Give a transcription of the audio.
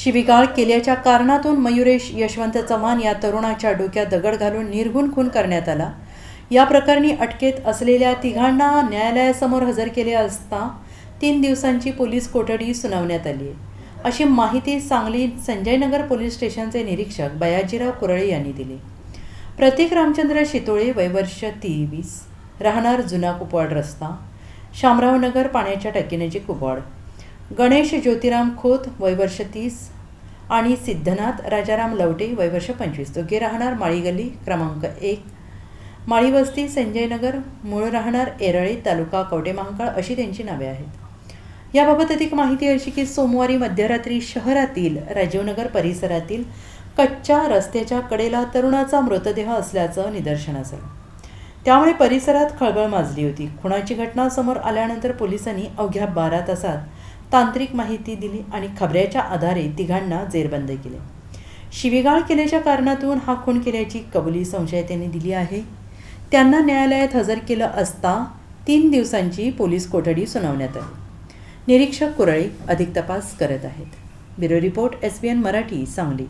शिवीगाळ केल्याच्या कारणातून मयुरेश यशवंत चव्हाण या तरुणाच्या डोक्यात दगड घालून निर्गुण खून करण्यात आला. या प्रकरणी अटकेत असलेल्या तिघांना न्यायालयासमोर हजर केले असता तीन दिवसांची पोलीस कोठडी सुनावण्यात आली अशी माहिती सांगली संजयनगर पोलीस स्टेशनचे निरीक्षक बयाजीराव कुरळे यांनी दिली. प्रतीक रामचंद्र शितोळे वयवर्ष तेवीस राहणार जुना कुपवाड रस्ता शामरावनगर पाण्याच्या टाकीनजीक कुपवाड. गणेश ज्योतिराम खोत वयवर्ष तीस. आणि सिद्धनाथ राजाराम लवटे वयवर्ष पंचवीस. दोघे राहणार माळीगल्ली क्रमांक एक. माळीवस्ती संजयनगर. मूळ राहणार एरळे तालुका कवटेमहांकाळ अशी त्यांची नावे आहेत. याबाबत अधिक माहिती अशी की सोमवारी मध्यरात्री शहरातील राजीवनगर परिसरातील कच्च्या रस्त्याच्या कडेला तरुणाचा मृतदेह असल्याचं निदर्शनास आलं. त्यामुळे परिसरात खळबळ माजली होती. खुणाची घटना समोर आल्यानंतर पोलिसांनी अवघ्या बारा तासात तांत्रिक माहिती दिली आणि खबऱ्याच्या आधारे तिघांना जेरबंद केले. शिवीगाळ केल्याच्या कारणातून हा खून केल्याची कबुली संशयितांनी दिली आहे. त्यांना न्यायालयात हजर केलं असता तीन दिवसांची पोलीस कोठडी सुनावण्यात आली. निरीक्षक कुरळे अधिक तपास करत आहेत. Bureau report S B N Marathi Sangli.